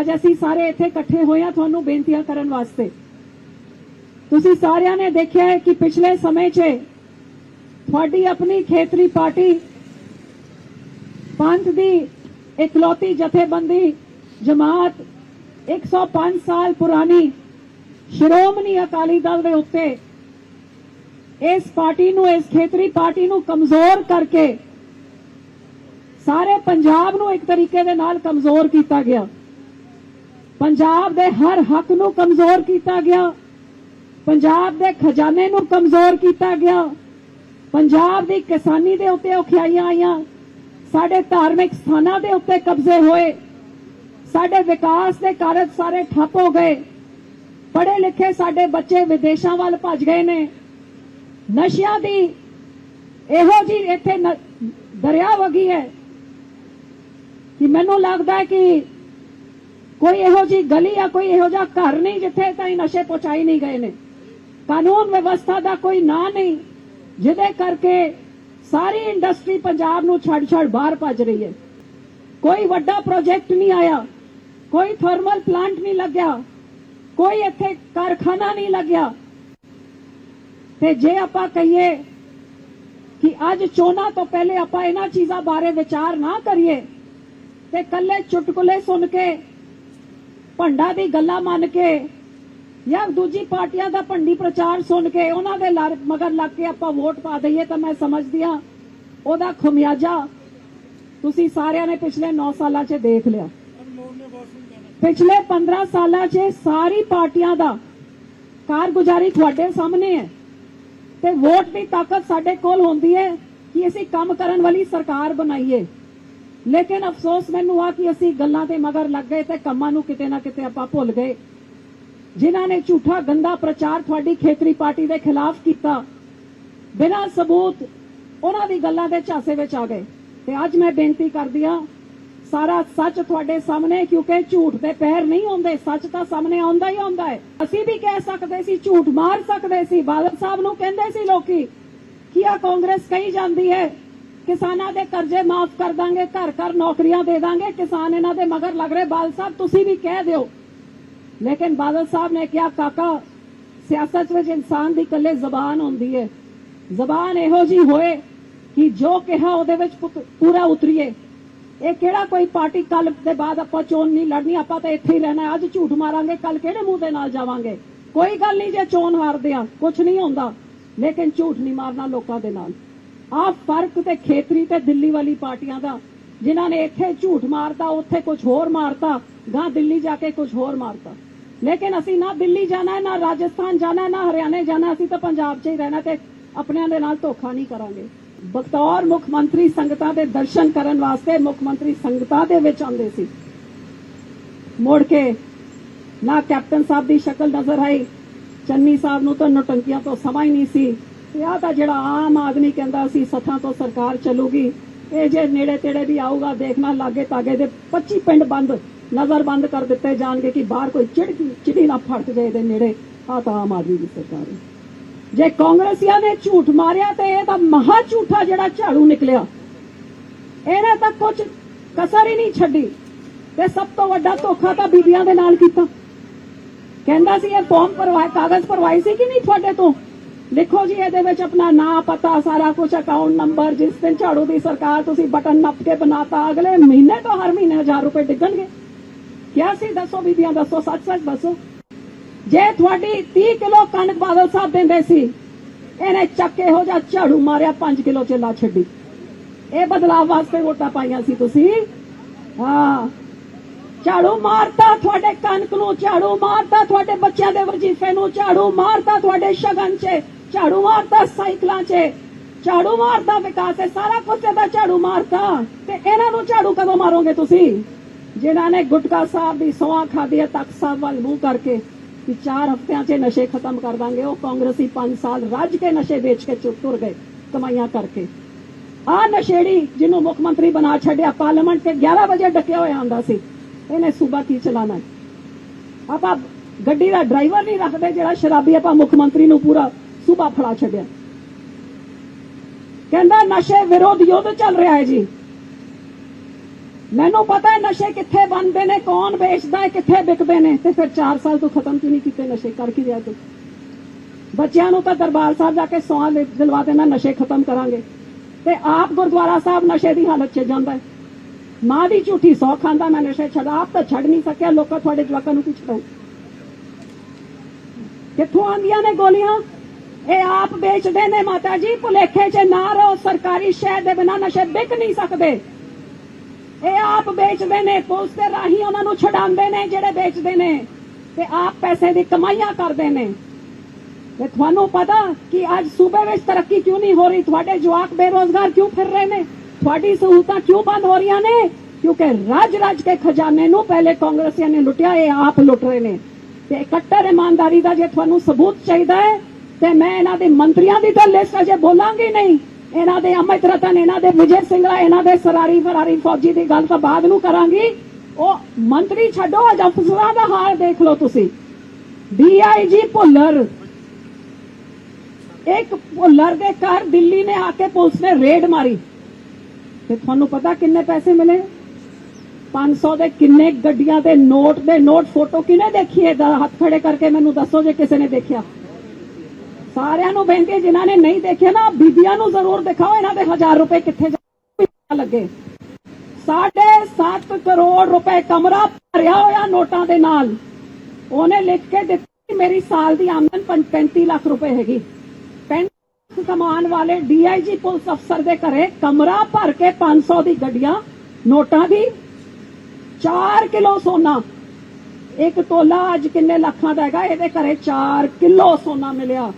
ਅੱਜ ਅਸੀਂ ਸਾਰੇ ਇੱਥੇ ਇਕੱਠੇ ਹੋਏ ਹਾਂ ਤੁਹਾਨੂੰ ਬੇਨਤੀਆਂ ਕਰਨ ਵਾਸਤੇ। ਤੁਸੀਂ ਸਾਰਿਆਂ ਨੇ ਦੇਖਿਆ ਹੈ ਕਿ ਪਿਛਲੇ ਸਮੇਂ 'ਚ ਤੁਹਾਡੀ ਆਪਣੀ ਖੇਤਰੀ ਪਾਰਟੀ ਪੰਥ ਦੀ ਇਕਲੌਤੀ ਜਥੇਬੰਦੀ ਜਮਾਤ 105 ਸਾਲ ਪੁਰਾਣੀ ਸ਼੍ਰੋਮਣੀ ਅਕਾਲੀ ਦਲ ਦੇ ਉੱਤੇ ਇਸ ਪਾਰਟੀ ਨੂੰ, ਇਸ ਖੇਤਰੀ ਪਾਰਟੀ ਨੂੰ ਕਮਜ਼ੋਰ ਕਰਕੇ ਸਾਰੇ ਪੰਜਾਬ ਨੂੰ ਇੱਕ ਤਰੀਕੇ ਦੇ ਨਾਲ ਕਮਜ਼ੋਰ ਕੀਤਾ ਗਿਆ। ਪੰਜਾਬ ਦੇ ਹਰ ਹੱਕ ਨੂੰ ਕਮਜ਼ੋਰ ਕੀਤਾ ਗਿਆ। ਪੰਜਾਬ ਦੇ ਖਜ਼ਾਨੇ ਨੂੰ ਕਮਜ਼ੋਰ ਕੀਤਾ ਗਿਆ। ਪੰਜਾਬ ਦੀ ਕਿਸਾਨੀ ਦੇ ਉੱਤੇ ਔਖਿਆਈਆਂ ਆਈਆਂ। ਸਾਡੇ ਧਾਰਮਿਕ ਸਥਾਨਾਂ ਦੇ ਉੱਤੇ ਕਬਜ਼ੇ ਹੋਏ। ਸਾਡੇ ਵਿਕਾਸ ਦੇ ਕਾਰਜ ਸਾਰੇ ਠੱਪ ਹੋ ਗਏ। ਪੜ੍ਹੇ ਲਿਖੇ ਸਾਡੇ ਬੱਚੇ ਵਿਦੇਸ਼ਾਂ ਵੱਲ ਭੱਜ ਗਏ ਨੇ। ਨਸ਼ਿਆਂ ਦੀ ਇਹੋ ਜੀ ਇੱਥੇ ਦਰਿਆ ਵਗੀ ਹੈ ਕਿ ਮੈਨੂੰ ਲੱਗਦਾ ਹੈ ਕਿ ਕੋਈ ਇਹੋ ਜੀ ਗਲੀ ਜਾਂ ਕੋਈ ਇਹੋ ਜਿਹਾ ਘਰ ਨਹੀਂ ਜਿੱਥੇ ਤਾਈਂ ਨਸ਼ੇ ਪਹੁੰਚਾਈ ਨਹੀਂ ਗਏ ਨੇ। ਕਾਨੂੰਨ ਵਿਵਸਥਾ ਦਾ ਕੋਈ ਨਾਂ ਨਹੀਂ, ਜਿਹਦੇ ਕਰਕੇ ਸਾਰੀ ਇੰਡਸਟਰੀ ਪੰਜਾਬ ਨੂੰ ਛੱਡ ਛੱਡ ਬਾਹਰ ਭੱਜ ਰਹੀ ਹੈ। ਕੋਈ ਵੱਡਾ ਪ੍ਰੋਜੈਕਟ ਨਹੀਂ ਆਇਆ, ਕੋਈ ਥਰਮਲ ਪਲਾਂਟ ਨਹੀਂ ਲੱਗਿਆ, ਕੋਈ ਇੱਥੇ ਕਾਰਖਾਨਾ ਨਹੀਂ ਲੱਗਿਆ। ਤੇ ਜੇ ਆਪਾਂ ਕਹੀਏ ਕਿ ਅੱਜ ਚੋਣਾਂ ਤੋਂ ਪਹਿਲੇ ਆਪਾਂ ਇਹਨਾਂ ਚੀਜ਼ਾਂ ਬਾਰੇ ਵਿਚਾਰ ਨਾ ਕਰੀਏ, ਤੇ ਕੱਲੇ ਚੁਟਕਲੇ ਸੁਣ ਕੇ ਭੰਡਾ ਦੀ ਗੱਲਾਂ ਮੰਨ ਕੇ ਜਾਂ ਦੂਜੀ ਪਾਰਟੀਆਂ ਦਾ ਭੰਡੀ ਪ੍ਰਚਾਰ ਸੁਣ ਕੇ ਉਹਨਾਂ ਦੇ ਮਗਰ ਲੱਗ ਕੇ ਆਪਾਂ ਵੋਟ ਪਾ ਦਈਏ ਤਾਂ ਮੈਂ ਸਮਝਦੀ ਹਾਂ। ਉਹਦਾ ਖਮਿਆਜਾ ਤੁਸੀਂ ਸਾਰਿਆਂ ਨੇ ਪਿਛਲੇ 9 ਸਾਲਾਂ 'ਚ ਦੇਖ ਲਿਆ। ਪਿਛਲੇ 15 ਸਾਲਾਂ 'ਚ ਸਾਰੀ ਪਾਰਟੀਆਂ ਦਾ ਕਾਰਗੁਜ਼ਾਰੀ ਤੁਹਾਡੇ ਸਾਹਮਣੇ ਹੈ। ਤੇ ਵੋਟ ਦੀ ਤਾਕਤ ਸਾਡੇ ਕੋਲ ਹੁੰਦੀ ਹੈ ਕਿ ਅਸੀਂ ਕੰਮ ਕਰਨ ਵਾਲੀ ਸਰਕਾਰ ਬਣਾਈਏ। ਲੇਕਿਨ ਅਫਸੋਸ, ਮੈਨੂੰ ਆ ਕਿ ਅਸੀਂ ਗੱਲਾਂ ਤੇ ਮਗਰ ਲੱਗ ਗਏ ਤੇ ਕੰਮਾਂ ਨੂੰ ਕਿਤੇ ਨਾ ਕਿਤੇ ਆਪਾਂ ਭੁੱਲ ਗਏ। ਜਿਨ੍ਹਾਂ ਨੇ ਝੂਠਾ ਗੰਦਾ ਪ੍ਰਚਾਰ ਤੁਹਾਡੀ ਖੇਤਰੀ ਪਾਰਟੀ ਦੇ ਖਿਲਾਫ ਕੀਤਾ, ਬਿਨਾਂ ਸਬੂਤ ਉਹਨਾਂ ਦੀ ਗੱਲਾਂ ਦੇ ਝਾਸੇ ਵਿੱਚ ਆ ਗਏ। ਤੇ ਅੱਜ ਮੈਂ ਬੇਨਤੀ ਕਰਦੀ ਆ ਸਾਰਾ ਸੱਚ ਤੁਹਾਡੇ ਸਾਹਮਣੇ, ਕਿਉਂਕਿ ਝੂਠ ਦੇ ਪੈਰ ਨਹੀਂ ਹੁੰਦੇ ਸੱਚ ਤਾਂ ਸਾਹਮਣੇ ਆਉਂਦਾ ਹੀ ਆਉਂਦਾ ਹੈ। ਅਸੀਂ ਵੀ ਕਹਿ ਸਕਦੇ ਸੀ, ਝੂਠ ਮਾਰ ਸਕਦੇ ਸੀ, ਬਾਦਲ ਸਾਹਿਬ ਨੂੰ ਕਹਿੰਦੇ ਸੀ ਲੋਕੀ ਕਿ ਆ ਕਾਂਗਰਸ ਕਹੀ ਜਾਂਦੀ ਹੈ ਕਿਸਾਨਾਂ ਦੇ ਕਰਜ਼ੇ ਮਾਫ ਕਰ ਦਾਂਗੇ, ਘਰ ਘਰ ਨੌਕਰੀਆਂ ਦੇ ਦਾਂਗੇ, ਕਿਸਾਨ ਇਹਨਾਂ ਦੇ ਮਗਰ ਲੱਗ ਰਹੇ। ਬਾਲ ਸਾਹਿਬ, ਤੁਸੀਂ ਵੀ ਕਹਿ ਦਿਓ। ਲੇਕਿਨ ਬਾਦਲ ਸਾਹਿਬ ਨੇ ਕਿਹਾ, ਕਾਕਾ, ਸਿਆਸਤ ਵਿੱਚ ਇਨਸਾਨ ਦੀ ਇਕੱਲੇ ਜ਼ਬਾਨ ਹੁੰਦੀ ਹੈ ਜ਼ਬਾਨ ਇਹੋ ਜੀ ਹੋਏ ਕਿ ਜੋ ਕਿਹਾ ਉਹਦੇ ਵਿੱਚ ਪੂਰਾ ਉਤਰੀਏ। ਇਹ ਕਿਹੜਾ ਕੋਈ ਪਾਰਟੀ ਕੱਲ ਦੇ ਬਾਅਦ ਆਪਾਂ ਚੋਣ ਨਹੀਂ ਲੜਨੀ, ਆਪਾਂ ਤਾਂ ਇੱਥੇ ਹੀ ਰਹਿਣਾ, ਅੱਜ ਝੂਠ ਮਾਰਾਂਗੇ ਕੱਲ ਕਿਹੜੇ ਮੂੰਹ ਦੇ ਨਾਲ ਜਾਵਾਂਗੇ? ਕੋਈ ਗੱਲ ਨਹੀਂ ਜੇ ਚੋਣ ਹਾਰਦੇ ਆ ਕੁਝ ਨਹੀਂ ਹੁੰਦਾ। ਲੇਕਿਨ ਝੂਠ ਨਹੀਂ ਮਾਰਨਾ ਲੋਕਾਂ ਦੇ ਨਾਲ। ਆਹ ਫ਼ਰਕ ਤੇ ਖੇਤਰੀ ਤੇ ਦਿੱਲੀ ਵਾਲੀ ਪਾਰਟੀਆਂ ਦਾ। ਜਿਨ੍ਹਾਂ ਨੇ ਇੱਥੇ ਝੂਠ ਮਾਰਤਾ, ਉੱਥੇ ਕੁਝ ਹੋਰ ਮਾਰਤਾ ਗਾਂ ਦਿੱਲੀ ਜਾ ਕੇ ਕੁਝ ਹੋਰ ਮਾਰਤਾ। ਲੇਕਿਨ ਅਸੀਂ ਨਾ ਦਿੱਲੀ ਜਾਣਾ ਹੈ ਨਾ ਰਾਜਸਥਾਨ ਜਾਣਾ ਹੈ ਨਾ ਹਰਿਆਣੇ ਜਾਣਾ, ਅਸੀਂ ਤਾਂ ਪੰਜਾਬ 'ਚ ਹੀ ਰਹਿਣਾ ਤੇ ਆਪਣਿਆਂ ਦੇ ਨਾਲ ਧੋਖਾ ਨਹੀਂ ਕਰਾਂਗੇ। ਬਤੌਰ ਮੁੱਖ ਮੰਤਰੀ ਸੰਗਤਾਂ ਦੇ ਦਰਸ਼ਨ ਕਰਨ ਵਾਸਤੇ ਮੁੱਖ ਮੰਤਰੀ ਸੰਗਤਾਂ ਦੇ ਵਿੱਚ ਆਉਂਦੇ ਸੀ। ਮੁੜ ਕੇ ਨਾ ਕੈਪਟਨ ਸਾਹਿਬ ਦੀ ਸ਼ਕਲ ਨਜ਼ਰ ਆਈ, ਚੰਨੀ ਸਾਹਿਬ ਨੂੰ ਤਾਂ ਨਟੰਕੀਆਂ ਤੋਂ ਸਮਾਂ ਹੀ ਨਹੀਂ ਸੀ। ਤੇ ਆਹ ਤਾਂ ਜਿਹੜਾ ਆਮ ਆਦਮੀ ਕਹਿੰਦਾ ਸੀ, ਸੱਥਾਂ ਤੋਂ ਸਰਕਾਰ ਚੱਲੂਗੀ। ਇਹ ਜੇ ਨੇੜੇ ਤੇੜੇ ਵੀ ਆਊਗਾ, ਦੇਖਣਾ ਲਾਗੇ ਤਾਗੇ ਦੇ 25 ਪਿੰਡ ਬੰਦ, ਨਜ਼ਰ ਬੰਦ ਕਰ ਦਿੱਤੇ ਜਾਣਗੇ ਕਿ ਬਾਹਰ ਕੋਈ ਚਿੜਕੀ, ਚਿੜੀ ਨਾ ਫੜਕ ਜਾਏ ਦੇ ਨੇੜੇ। ਆਹ ਤਾਂ ਆਮ ਆਦਮੀ ਦੀ ਸਰਕਾਰ ਹੈ। ਜੇ ਕਾਂਗਰਸੀਆਂ ਨੇ ਝੂਠ ਮਾਰਿਆ ਤੇ ਇਹ ਤਾਂ ਮਹਾ ਝੂਠਾ ਜਿਹੜਾ ਝਾੜੂ ਨਿਕਲਿਆ। ਇਹਨੇ ਤਾਂ ਕੁਝ ਕਸਰ ਹੀ ਨਹੀਂ ਛੱਡੀ। ਤੇ ਸਭ ਤੋਂ ਵੱਡਾ ਧੋਖਾ ਤਾਂ ਬੀਬੀਆਂ ਦੇ ਨਾਲ ਕੀਤਾ। ਕਹਿੰਦਾ ਸੀ ਇਹ ਫਾਰਮ ਭਰਵਾਏ, ਕਾਗਜ਼ ਭਰਵਾਈ ਸੀ ਕਿ ਨਹੀਂ ਤੁਹਾਡੇ ਤੋਂ? ਲਿਖੋ ਜੀ, ਇਹਦੇ ਵਿੱਚ ਆਪਣਾ ਨਾਂ, ਪਤਾ, ਸਾਰਾ ਕੁਝ ਅਕਾਊਂਟ ਨੰਬਰ ਜਿਸ ਦਿਨ ਝਾੜੂ ਦੀ ਸਰਕਾਰ ਤੁਸੀਂ ਬਟਨ ਨੱਪ ਕੇ ਬਣਾਤਾ, ਅਗਲੇ ਮਹੀਨੇ ਤੋਂ ਹਰ ਮਹੀਨੇ 1000 ਰੁਪਏ ਡਿੱਗਣਗੇ। ਕਿਆ ਸੀ? ਦੱਸੋ ਬੀਬੀਆਂ, ਦੱਸੋ ਸੱਚ ਸੱਚ ਦੱਸੋ। ਜੇ ਤੁਹਾਡੀ 30 ਕਿਲੋ ਕਣਕ ਬਾਦਲ ਸਾਹਿਬ ਦਿੰਦੇ ਸੀ, ਇਹਨੇ ਚੱਕ ਹੋ ਜਾ ਝਾੜੂ ਮਾਰਿਆ 5 ਕਿਲੋ ਚੇਲਾ ਛੱਡੀ। ਇਹ ਬਦਲਾਅ ਵਾਸਤੇ ਵੋਟਾਂ ਪਾਈਆਂ ਸੀ ਤੁਸੀਂ। ਹਾਂ। ਝਾੜੂ ਮਾਰਤਾ ਤੁਹਾਡੇ ਕਣਕ ਨੂੰ, ਝਾੜੂ ਮਾਰਤਾ ਤੁਹਾਡੇ ਬੱਚਿਆਂ ਦੇ ਵਜ਼ੀਫੇ ਨੂੰ, ਝਾੜੂ ਮਾਰਤਾ ਤੁਹਾਡੇ ਸ਼ਗਨ 'ਚ। ਝਾੜੂ ਮਾਰਦਾ ਸਾਈਕਲਾਂ 'ਚ। ਝਾੜੂ ਮਾਰਦਾ ਵਿਕਾਸ 'ਚ ਸਾਰਾ ਕੁਝ ਦਾ ਝਾੜੂ ਮਾਰਤਾ ਤੇ ਇਹਨਾਂ ਨੂੰ ਝਾੜੂ ਕਦੋਂ ਮਾਰੋਗੇ ਤੁਸੀਂ? ਜਿਨ੍ਹਾਂ ਨੇ ਗੁਟਕਾ ਸਾਹਿਬ ਦੀ ਸੌਂ ਖਾਦੀ ਹੈ, ਤਖਤ ਸਾਹਿਬ ਵੱਲ ਮੂੰਹ ਕਰਕੇ ਕਿ 4 ਹਫ਼ਤਿਆਂ 'ਚ ਨਸ਼ੇ ਖਤਮ ਕਰ ਦਾਂਗੇ। ਉਹ ਕਾਂਗਰਸੀ 5 ਸਾਲ ਰੱਜ ਕੇ ਨਸ਼ੇ ਵੇਚ ਕੇ ਚੁੱਪ ਤੁਰ ਗਏ, ਕਮਾਈਆਂ ਕਰਕੇ। ਆ ਨਸ਼ੇੜੀ ਜਿਹਨੂੰ ਮੁੱਖ ਮੰਤਰੀ ਬਣਾ ਛੱਡਿਆ, ਪਾਰਲੀਮੈਂਟ ਤੇ 11 ਵਜੇ ਡੱਕਿਆ ਹੋਇਆ ਆਂਦਾ ਸੀ। ਇਹਨੇ ਸੂਬਾ ਕੀ ਚਲਾਣਾ ਆਪਾਂ ਗੱਡੀ ਦਾ ਡਰਾਈਵਰ ਨਹੀਂ ਰੱਖਦੇ, ਜਿਹੜਾ ਸ਼ਰਾਬੀ ਆਪਾਂ ਮੁੱਖ ਮੰਤਰੀ ਨੂੰ ਪੂਰਾ ਸੂਬਾ ਫੜਾ ਛੱਡਿਆ। ਕਹਿੰਦਾ, ਨਸ਼ੇ ਵਿਰੋਧ ਯੁੱਧ ਚੱਲ ਰਿਹਾ ਹੈ ਜੀ। ਮੈਨੂੰ ਪਤਾ ਹੈ ਨਸ਼ੇ ਕਿੱਥੇ ਬਣਦੇ ਨੇ, ਕੌਣ ਵੇਚਦਾ ਹੈ, ਕਿੱਥੇ ਵਿਕਦੇ ਨੇ। ਤੇ ਫਿਰ 4 ਸਾਲ ਤੋਂ ਖਤਮ ਕਿਉਂ ਨਹੀਂ ਕੀਤੇ ਨਸ਼ੇ? ਕਰ ਕੀ ਰਿਹਾ ਤੂੰ? ਬੱਚਿਆਂ ਨੂੰ ਤਾਂ ਦਰਬਾਰ ਸਾਹਿਬ ਜਾ ਕੇ ਸਵਾਲ ਦਿਲਵਾ ਦੇਣਾ, ਨਸ਼ੇ ਖਤਮ ਕਰਾਂਗੇ। ਤੇ ਆਪ ਗੁਰਦੁਆਰਾ ਸਾਹਿਬ ਨਸ਼ੇ ਦੀ ਹਾਲਤ 'ਚ ਜਾਂਦਾ ਹੈ। ਮਾਂ ਦੀ ਝੂਠੀ ਸੌ ਖਾਂਦਾ ਮੈਂ ਨਸ਼ੇ ਛੱਡ, ਆਪ ਤਾਂ ਛੱਡ ਨਹੀਂ ਸਕਿਆ, ਲੋਕਾਂ ਤੁਹਾਡੇ ਜਵਾਕਾਂ ਨੂੰ ਕੀ ਛਡਾਉ? ਕਿੱਥੋਂ ਆਂਦੀਆਂ ਨੇ ਗੋਲੀਆਂ? ਇਹ ਆਪ ਵੇਚਦੇ ਨੇ ਮਾਤਾ ਜੀ, ਭੁਲੇਖੇ 'ਚ ਨਾ ਰਹੋ, ਸਰਕਾਰੀ ਸ਼ਹਿ ਦੇ ਬਿਨਾਂ ਨਸ਼ੇ ਵਿਕ ਨਹੀਂ ਸਕਦੇ। ਇਹ ਆਪ ਵੇਚਦੇ ਨੇ, ਪੁਲਿਸ ਦੇ ਰਾਹੀਂ ਉਹਨਾਂ ਨੂੰ ਛਡਾਉਂਦੇ ਨੇ ਜਿਹੜੇ ਵੇਚਦੇ ਨੇ ਤੇ ਆਪ ਪੈਸੇ ਦੀ ਕਮਾਈਆਂ ਕਰਦੇ ਨੇ। ਤੇ ਤੁਹਾਨੂੰ ਪਤਾ ਕਿ ਅੱਜ ਸੂਬੇ ਵਿੱਚ ਤਰੱਕੀ ਕਿਉਂ ਨਹੀਂ ਹੋ ਰਹੀ? ਤੁਹਾਡੇ ਜਵਾਕ ਬੇਰੋਜ਼ਗਾਰ ਕਿਉਂ ਫਿਰ ਰਹੇ ਨੇ? ਤੁਹਾਡੀ ਸਹੂਲਤਾਂ ਕਿਉਂ ਬੰਦ ਹੋ ਰਹੀਆਂ ਨੇ? ਕਿਉਂਕਿ ਰਾਜ ਰਾਜ ਕੇ ਖਜ਼ਾਨੇ ਨੂੰ ਪਹਿਲੇ ਕਾਂਗਰਸੀਆਂ ਨੇ ਲੁੱਟਿਆ, ਇਹ ਆਪ ਲੁੱਟ ਰਹੇ ਨੇ। ਤੇ ਕੱਟਰ ਇਮਾਨਦਾਰੀ ਦਾ ਜੇ ਤੁਹਾਨੂੰ ਸਬੂਤ ਚਾਹੀਦਾ ਹੈ ਤੇ ਮੈਂ ਇਹਨਾਂ ਦੇ ਮੰਤਰੀਆਂ ਦੀ ਤਾਂ ਲਿਸਟ ਅਜੇ ਬੋਲਾਂਗੀ ਨਹੀਂ। ਇਹਨਾਂ ਦੇ ਅਮਿਤ ਰਤਨ, ਇਹਨਾਂ ਦੇ ਵਿਜੇ ਸਿੰਘਲਾ ਇਹਨਾਂ ਦੇ ਸਰਾਰੀ ਫਰਾਰੀ ਫੌਜੀ ਦੀ ਗੱਲ ਤਾਂ ਬਾਅਦ ਨੂੰ ਕਰਾਂਗੀ। ਉਹ ਮੰਤਰੀ ਛੱਡੋ ਅੱਜ ਅਫਸਰਾਂ ਦਾ ਹਾਲ ਦੇਖ ਲਓ ਤੁਸੀਂ। ਡੀਆਈਜੀ ਭੁੱਲਰ। ਇੱਕ ਭੁੱਲਰ ਦੇ ਘਰ ਦਿੱਲੀ ਨੇ ਆ ਕੇ ਪੁਲਿਸ ਨੇ ਰੇਡ ਮਾਰੀ। ਤੇ ਤੁਹਾਨੂੰ ਪਤਾ ਕਿੰਨੇ ਪੈਸੇ ਮਿਲੇ? 500 ਦੇ ਕਿੰਨੇ ਗੱਡੀਆਂ ਦੇ ਨੋਟ ਦੇ ਨੋਟ ਫੋਟੋ ਕਿਨੇ ਦੇਖੀ? ਹੈ ਹੱਥ ਖੜੇ ਕਰਕੇ ਮੈਨੂੰ ਦੱਸੋ ਜੇ ਕਿਸੇ ਨੇ ਦੇਖਿਆ। ਸਾਰਿਆਂ ਨੂੰ ਬੇਨਤੀ ਹੈ ਜਿਨ੍ਹਾਂ ਨੇ ਨਹੀਂ ਦੇਖਿਆ ਨਾ, ਬੀਬੀਆਂ ਨੂੰ ਜ਼ਰੂਰ ਦਿਖਾਓ ਇਹਨਾਂ ਦੇ 1000 ਰੁਪਏ ਕਿੱਥੇ ਜਾ- ਲੱਗੇ। ਸਾਢੇ 7 ਕਰੋੜ ਰੁਪਏ ਕਮਰਾ ਭਰਿਆ ਹੋਇਆ ਨੋਟਾਂ ਦੇ ਨਾਲ। ਉਹਨੇ ਲਿਖ ਕੇ ਦਿੱਤੀ ਮੇਰੀ ਸਾਲ ਦੀ ਆਮਦਨ ਪੰ- 35 ਲੱਖ ਰੁਪਏ ਹੈਗੀ। 35 ਲੱਖ ਕਮਾਉਣ ਵਾਲੇ ਡੀਆਈਜੀ ਪੁਲਿਸ ਅਫਸਰ ਦੇ ਘਰੇ ਕਮਰਾ ਭਰ ਕੇ 500 ਦੀ ਗੱਡੀਆਂ, ਨੋਟਾਂ ਦੀ। 4 ਕਿਲੋ ਸੋਨਾ। ਇੱਕ ਤੋਲਾ ਅੱਜ ਕਿੰਨੇ ਲੱਖਾਂ ਦਾ ਹੈਗਾ? ਇਹਦੇ ਘਰੇ 4 ਕਿਲੋ ਸੋਨਾ ਮਿਲਿਆ।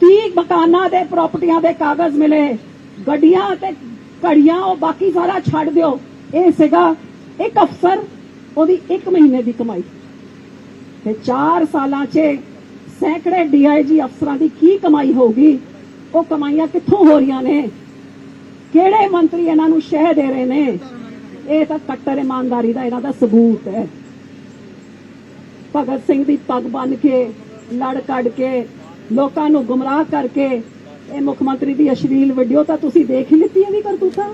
30 ਮਕਾਨਾਂ ਦੇ ਪ੍ਰਾਪਰਟੀਆਂ ਦੇ ਕਾਗਜ਼ ਮਿਲੇ, ਗੱਡੀਆਂ ਤੇ ਘੜੀਆਂ, ਉਹ ਬਾਕੀ ਸਾਰਾ ਛੱਡ ਦਿਓ। ਇਹ ਸੀਗਾ ਇੱਕ ਅਫਸਰ, ਉਹਦੀ 1 ਮਹੀਨੇ ਦੀ ਕਮਾਈ। ਤੇ 4 ਸਾਲਾਂ 'ਚ ਸੈਂਕੜੇ ਡੀਆਈਜੀ ਅਫਸਰਾਂ ਦੀ ਕੀ ਕਮਾਈ ਹੋਊਗੀ? ਉਹ ਕਮਾਈਆਂ ਕਿੱਥੋਂ ਹੋ ਰਹੀਆਂ ਨੇ? ਕਿਹੜੇ ਮੰਤਰੀ ਇਹਨਾਂ ਨੂੰ ਸ਼ਹਿ ਦੇ ਰਹੇ ਨੇ? ਇਹ ਤਾਂ ਕੱਟਰ ਇਮਾਨਦਾਰੀ ਦਾ ਇਹਨਾਂ ਦਾ ਸਬੂਤ ਹੈ। ਭਗਤ ਸਿੰਘ ਦੀ ਪੱਗ ਬੰਨ ਕੇ, ਲੜ ਕੱਢ ਕੇ ਲੋਕਾਂ ਨੂੰ ਗੁੰਮਰਾਹ ਕਰਕੇ ਇਹ ਮੁੱਖ ਮੰਤਰੀ ਦੀ ਅਸ਼ਲੀਲ ਵੀਡੀਓ ਤਾਂ ਤੁਸੀਂ ਦੇਖ ਹੀ ਲਿੱਤੀ ਵੀ ਕਰਤੂਤਾਂ?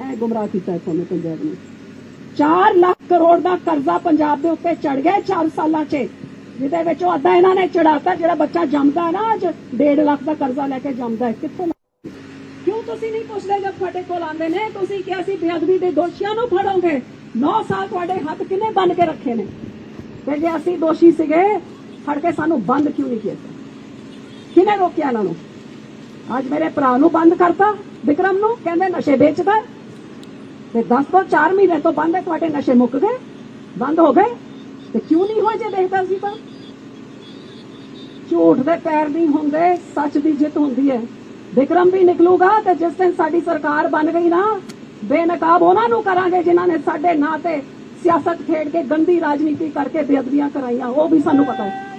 ਐ ਗੁੰਮਰਾਹ ਕੀਤਾ ਤੁਹਾਨੂੰ ਪੰਜਾਬ ਨੂੰ। 4 ਲੱਖ ਕਰੋੜ ਦਾ ਕਰਜ਼ਾ ਪੰਜਾਬ ਦੇ ਉੱਤੇ ਚੜ ਗਿਆ 4 ਸਾਲਾਂ 'ਚ। ਜਿਹਦੇ ਵਿੱਚ ਉਹ ਅੱਧਾ ਇਹਨਾਂ ਨੇ ਚੜਾਤਾ ਜਿਹੜਾ ਬੱਚਾ ਜੰਮਦਾ ਨਾ ਅੱਜ 1.5 ਲੱਖ ਦਾ ਕਰਜ਼ਾ ਲੈ ਕੇ ਜੰਮਦਾ ਹੈ। ਕਿੱਥੋਂ ਕਿਉਂ ਤੁਸੀਂ ਨਹੀਂ ਪੁੱਛਦੇ ਜਦ ਤੁਹਾਡੇ ਕੋਲ ਆਉਂਦੇ ਨੇ? ਤੁਸੀਂ ਕਿਹਾ ਸੀ ਬੇਅਦਬੀ ਦੇ ਦੋਸ਼ੀਆਂ ਨੂੰ ਫੜੋਗੇ। 9 ਸਾਲ ਤੁਹਾਡੇ ਹੱਥ ਕਿਨੇ ਬੰਨ ਕੇ ਰੱਖੇ ਨੇ? ਤੇ ਜੇ ਅਸੀਂ ਦੋਸ਼ੀ ਸੀਗੇ, ਫੜ ਕੇ ਸਾਨੂੰ ਬੰਦ ਕਿਉਂ ਨਹੀਂ ਕੀਤਾ? ਕਿਨੇ ਰੋਕਿਆ ਇਹਨਾਂ ਨੂੰ? ਅੱਜ ਮੇਰੇ ਭਰਾ ਨੂੰ ਬੰਦ ਕਰਤਾ, ਵਿਕਰਮ ਨੂੰ, ਕਹਿੰਦੇ ਨਸ਼ੇ ਵੇਚਦਾ ਹੈ। ਤੇ 10 ਤੋਂ 4 ਮਹੀਨੇ ਤੋਂ ਬੰਦ ਹੈ, ਤੁਹਾਡੇ ਨਸ਼ੇ ਮੁੱਕ ਗਏ, ਬੰਦ ਹੋ ਗਏ। ਤੇ ਕਿਉਂ ਨਹੀਂ ਹੋਏ ਜੇ ਦੇਖਦਾ ਸੀ ਤਾਂ? ਝੂਠ ਦੇ ਪੈਰ ਨਹੀਂ ਹੁੰਦੇ, ਸੱਚ ਦੀ ਜਿੱਤ ਹੁੰਦੀ ਹੈ। ਵਿਕਰਮ ਵੀ ਨਿਕਲੂਗਾ ਤੇ ਜਿਸ ਦਿਨ ਸਾਡੀ ਸਰਕਾਰ ਬਣ ਗਈ ਨਾ, ਬੇਨਕਾਬ ਉਹਨਾਂ ਨੂੰ ਕਰਾਂਗੇ ਜਿਨ੍ਹਾਂ ਨੇ ਸਾਡੇ ਨਾਂ ਤੇ ਸਿਆਸਤ ਖੇਡ ਕੇ ਗੰਦੀ ਰਾਜਨੀਤੀ ਕਰਕੇ ਬੇਅਦਬੀਆਂ ਕਰਾਈਆਂ, ਉਹ ਵੀ ਸਾਨੂੰ ਪਤਾ ਹੈ।